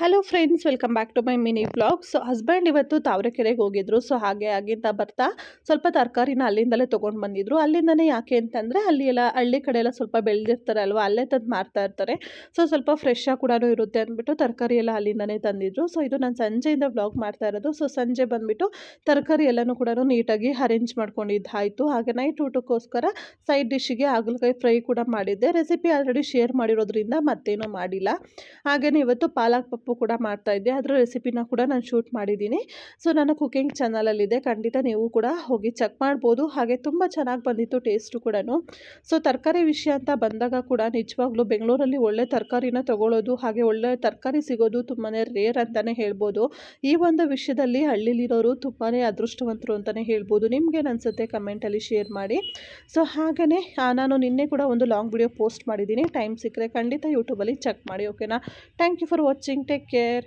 Hello friends welcome back to my mini blog so husband ಇವತ್ತು ತಾವರೆಕೆರೆಗೆ ಹೋಗಿದ್ರು. So ಹಾಗೆ ಆಗಿಂದ ಬರ್ತಾ ಸ್ವಲ್ಪ ತರಕಾರಿನ ಅಲ್ಲಿಂದಲೇ ತೊಗೊಂಡು ಬಂದಿದ್ರು. ಅಲ್ಲಿಂದನೇ ಯಾಕೆ ಅಂತಂದರೆ ಅಲ್ಲಿ ಎಲ್ಲ ಹಳ್ಳಿ ಕಡೆ ಎಲ್ಲ ಸ್ವಲ್ಪ ಬೆಳೆದಿರ್ತಾರೆ ಅಲ್ವಾ ಅಲ್ಲೇ ತಂದು ಮಾರ್ತಾ ಇರ್ತಾರೆ. ಸೊ ಸ್ವಲ್ಪ ಫ್ರೆಶ್ ಆಗಿ ಕೂಡ ಇರುತ್ತೆ ಅಂದ್ಬಿಟ್ಟು ತರಕಾರಿ ಎಲ್ಲ ಅಲ್ಲಿಂದನೇ ತಂದಿದ್ರು. ಸೊ ಇದು ನಾನು ಸಂಜೆಯಿಂದ ಬ್ಲಾಗ್ ಮಾಡ್ತಾ ಇರೋದು. ಸೊ ಸಂಜೆ ಬಂದುಬಿಟ್ಟು ತರಕಾರಿ ಎಲ್ಲನೂ ಕೂಡ ನೀಟಾಗಿ ಅರೇಂಜ್ ಮಾಡ್ಕೊಂಡಿದ್ದಾಯಿತು ಹಾಗೆ ನೈಟ್ ಊಟಕ್ಕೋಸ್ಕರ ಸೈಡ್ ಡಿಶ್ಗೆ ಹಾಗಲಕಾಯಿ ಫ್ರೈ ಕೂಡ ಮಾಡಿದ್ದೆ. ರೆಸಿಪಿ ಆಲ್ರೆಡಿ ಶೇರ್ ಮಾಡಿರೋದ್ರಿಂದ ಮತ್ತೇನೂ ಮಾಡಿಲ್ಲ. ಹಾಗೆಯೇ ಇವತ್ತು ಪಾಲಕ್ ಪಪ್ಪು ಕೂಡ ಮಾಡ್ತಾಯಿದ್ದೆ ಅದರ ರೆಸಿಪಿನ ಕೂಡ ನಾನು ಶೂಟ್ ಮಾಡಿದ್ದೀನಿ. ಸೊ, ನನ್ನ ಕುಕಿಂಗ್ ಚಾನಲಲ್ಲಿದೆ. ಖಂಡಿತ ನೀವು ಕೂಡ ಹೋಗಿ ಚೆಕ್ ಮಾಡ್ಬೋದು. ಹಾಗೆ ತುಂಬ ಚೆನ್ನಾಗಿ ಬಂದಿತ್ತು ಟೇಸ್ಟು ಕೂಡ ಸೊ, ತರಕಾರಿ ವಿಷಯ ಅಂತ ಬಂದಾಗ ಕೂಡ ನಿಜವಾಗ್ಲೂ ಬೆಂಗಳೂರಲ್ಲಿ ಒಳ್ಳೆ ತರಕಾರಿನ ತೊಗೊಳ್ಳೋದು, ಹಾಗೆ ಒಳ್ಳೆ ತರಕಾರಿ ಸಿಗೋದು ತುಂಬಾ ರೇರ್ ಅಂತಲೇ ಹೇಳ್ಬೋದು. ಈ ಒಂದು ವಿಷಯದಲ್ಲಿ ಹಳ್ಳಿಲಿರೋರು ತುಂಬಾ ಅದೃಷ್ಟವಂತರು ಅಂತಲೇ ಹೇಳ್ಬೋದು. ನಿಮಗೆ ಅನಿಸುತ್ತೆ ಕಮೆಂಟಲ್ಲಿ ಶೇರ್ ಮಾಡಿ. ಸೊ ಹಾಗೆಯೇ ನಾನು ನಿನ್ನೆ ಕೂಡ ಒಂದು ಲಾಂಗ್ ವಿಡಿಯೋ ಪೋಸ್ಟ್ ಮಾಡಿದ್ದೀನಿ. ಟೈಮ್ ಸಿಕ್ಕರೆ ಖಂಡಿತ ಯೂಟ್ಯೂಬಲ್ಲಿ ಚೆಕ್ ಮಾಡಿ, ಓಕೆನಾ? Thank you for watching. Take Take care.